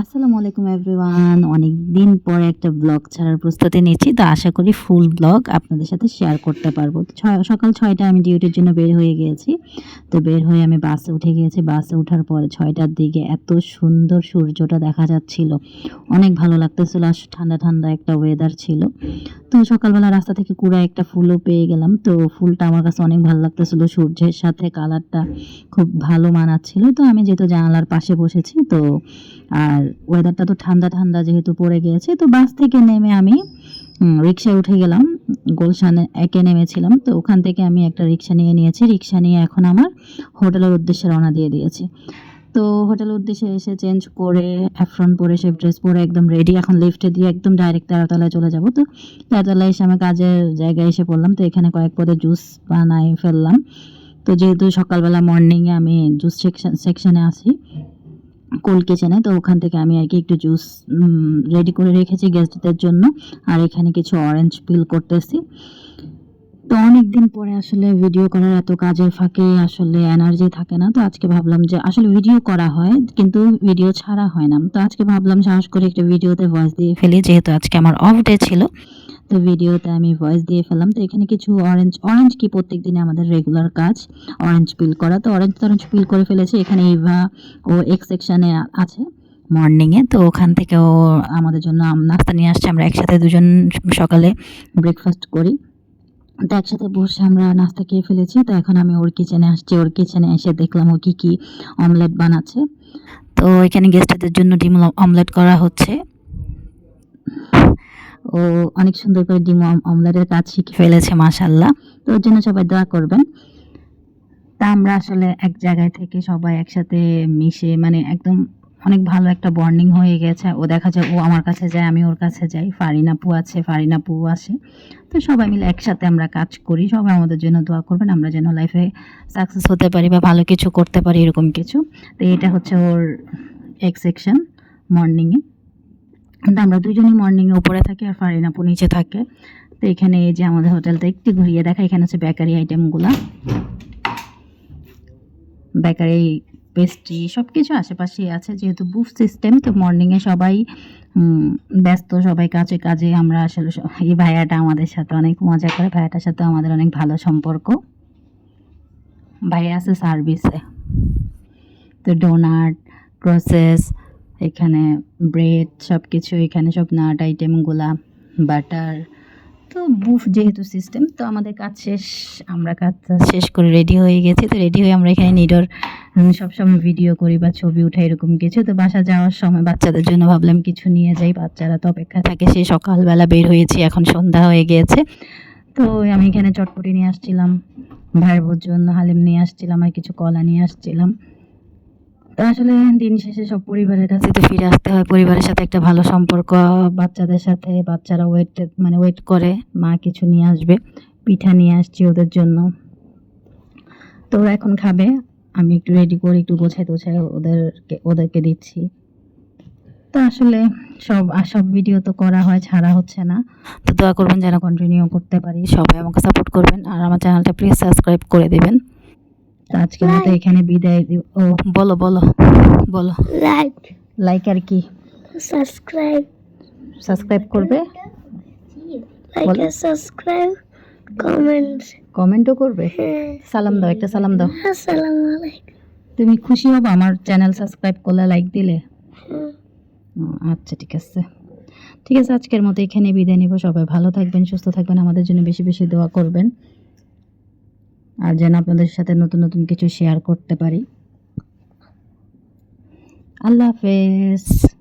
আসসালামু আলাইকুম এভরিওয়ান অনেক দিন পরে একটা ব্লগ ছাড়ার প্রস্তুতি নিচ্ছি, তো আশা করি ফুল ব্লগ আপনাদের সাথে শেয়ার করতে পারব। সকাল ছয়টা আমি ডিউটির জন্য বের হয়ে গিয়েছি, তো বের হয়ে আমি বাসে উঠে গিয়েছি। বাসে ওঠার পরে ছয়টার দিকে এত সুন্দর সূর্যটা দেখা যাচ্ছিল। অনেক ভালো লাগতেছিল, আর ঠান্ডা ঠান্ডা একটা ওয়েদার ছিল। তো সকালবেলা রাস্তা থেকে কুড়া একটা ফুলও পেয়ে গেলাম, তো ফুলটা আমার কাছে অনেক ভালো লাগতেছিল। সূর্যের সাথে কালারটা খুব ভালো মানাচ্ছিল। তো আমি যেহেতু জানালার পাশে বসেছি, তো আর ওয়েদারটা তো ঠান্ডা ঠান্ডা যেহেতু পড়ে গিয়েছে, তো বাস থেকে নেমে আমি রিক্সায় উঠে গেলাম, গুলশানে একে নেমেছিলাম, তো ওখান থেকে আমি একটা রিক্সা নিয়ে নিয়েছি রিক্সা নিয়ে এখন আমার হোটেলের উদ্দেশ্যে রওনা দিয়ে দিয়েছি। তো হোটেলের উদ্দেশ্যে এসে চেঞ্জ করে অ্যাফ্রন পরে সে ড্রেস পরে একদম রেডি এখন লিফটে দিয়ে একদম ডাইরেক্ট তেরোতলায় চলে যাব, তো তেরোতলায় এসে আমি কাজের জায়গায় এসে পড়লাম, তো এখানে কয়েক পদে জুস বানাই ফেললাম, তো যেহেতু সকালবেলা মর্নিংয়ে আমি জুস সেকশন সেকশনে আসি কোল্ড কিচেনে তো ওখান থেকে আমি আর কি একটু জুস রেডি করে রেখেছি গেস্টদের জন্য। আর এখানে কিছু অরেঞ্জ পিল করতেছি। তো অনেক দিন পরে আসলে ভিডিও করার এত কাজের ফাঁকে আসলে এনার্জি থাকে না। তো আজকে ভাবলাম যে আসলে ভিডিও করা হয়, কিন্তু ভিডিও ছাড়া হয় না। তো আজকে ভাবলাম সাহস করে একটা ভিডিওতে ভয়েস দিয়ে ফেলি, যেহেতু আজকে আমার অফ ডে ছিল। তো ভিডিওতে আমি ভয়েস দিয়ে ফেললাম। তো এখানে কিছু অরেঞ্জ অরেঞ্জ কি প্রত্যেক দিনে আমাদের রেগুলার কাজ? অরেঞ্জ পিল করা। তো অরেঞ্জ অরেঞ্জ পিল করে ফেলেছি। এখানে ইভা ও এক্স সেকশনে আছে মর্নিংয়ে তো ওখান থেকে ও আমাদের জন্য নাস্তা নিয়ে আসছে। আমরা একসাথে দুজন সকালে ব্রেকফাস্ট করি। তো একসাথে বসে আমরা নাস্তা খেয়ে ফেলেছি। তো এখন আমি ওর কিচেনে আসছি। ওর কিচেনে এসে দেখলাম ও কী কী অমলেট বানাচ্ছে। তো এখানে গেস্টদের জন্য ডিম অমলেট করা হচ্ছে। ও অনেক সুন্দর করে ডিম অম- অমলেটের কাজ শিখে ফেলেছে মাশাল্লাহ তো ওর জন্য সবাই দোয়া করবেন। তা আমরা আসলে এক জায়গায় থেকে সবাই একসাথে মিশে মানে একদম অনেক ভালো একটা বন্ডিং হয়ে গেছে। ও দেখা যায় ও আমার কাছে যায়, আমি ওর কাছে যাই। ফারিনাপু আছে ফারিনাপু আসে। তো সবাই মিলে একসাথে আমরা কাজ করি। সবাই আমাদের জন্য দোয়া করবেন, আমরা যেন লাইফে সাকসেস হতে পারি বা ভালো কিছু করতে পারি, এরকম কিছু। তো এটা হচ্ছে ওর এক সেকশন মর্নিংয়ে কিন্তু আমরা দুজনই মর্নিংয়ে উপরে থাকি আর ফারিনাপু নিচে থাকে। তো এখানে এই যে আমাদের হোটেলটা একটু ঘুরিয়ে দেখা, এখানে হচ্ছে বেকারি আইটেমগুলো বেকারি পেস্ট্রি সব কিছু আশেপাশেই আছে, যেহেতু বুফ সিস্টেম তো মর্নিংয়ে সবাই ব্যস্ত, সবাই কাজে কাজে আমরা আসলে এই ভাইয়াটা আমাদের সাথে অনেক মজা করে, ভাইয়াটার সাথে আমাদের অনেক ভালো সম্পর্ক। ভাইয়া আছে সার্ভিসে তো ডোনাট প্রসেস এখানে ব্রেড সব কিছু এখানে সব নাট আইটেমগুলা বাটার তো বুফ যেহেতু সিস্টেম তো আমাদের কাজ শেষ, আমরা কাজ শেষ করে রেডি হয়ে গেছি, তো রেডি হয়ে আমরা এখানে নিডর সবসময় ভিডিও করি বা ছবি উঠাই, এরকম কিছু, তো বাসা যাওয়ার সময় বাচ্চাদের জন্য ভাবলাম কিছু নিয়ে যাই, বাচ্চারা তো অপেক্ষা থাকে, সেই সকালবেলা বের হয়েছি, এখন সন্ধ্যা হয়ে গিয়েছে, তো আমি এখানে চটপটি নিয়ে আসছিলাম, ভাইয়ের জন্য হালিম নিয়ে আসছিলাম, আর কিছু কলা নিয়ে আসছিলাম আসলে দিন শেষে সব পরিবারের কাছে তো ফিরে আসতে হয়। পরিবারের সাথে একটা ভালো সম্পর্ক, বাচ্চাদের সাথে বাচ্চারা ওয়েট মানে ওয়েট করে, মা কিছু নিয়ে আসবে, পিঠা নিয়ে আসছি ওদের জন্য। তো ওরা এখন খাবে, আমি একটু রেডি করে একটু গোছাই তোছাই ওদেরকে ওদেরকে দিচ্ছি। তো আসলে সব সব ভিডিও তো করা হয়, ছাড়া হচ্ছে না। তো দোয়া করবেন যেন কন্টিনিউ করতে পারি। সবাই আমাকে সাপোর্ট করবেন। আর আমার চ্যানেলটা প্লিজ সাবস্ক্রাইব করে দেবেন। তো আজকের মতো এখানে বিদায় দিব ও বলো বলো বলো। লাইক লাইক আর কি? সাবস্ক্রাইব সাবস্ক্রাইব করবে? লাইক বলো। সাবস্ক্রাইব কমেন্ট কমেন্টও করবে? সালাম দাও একটা সালাম দাও। আসসালামু আলাইকুম। তুমি খুশি হবে আমার চ্যানেল সাবস্ক্রাইব করলে লাইক দিলে? আচ্ছা ঠিক আছে। ঠিক আছে আজকের মতো এখানে বিদায় নিব। সবাই ভালো থাকবেন সুস্থ থাকবেন। আমাদের জন্য বেশি বেশি দোয়া করবেন। আর যেন আপনাদের সাথে নতুন নতুন কিছু শেয়ার করতে পারি। আল্লাহ হাফেজ।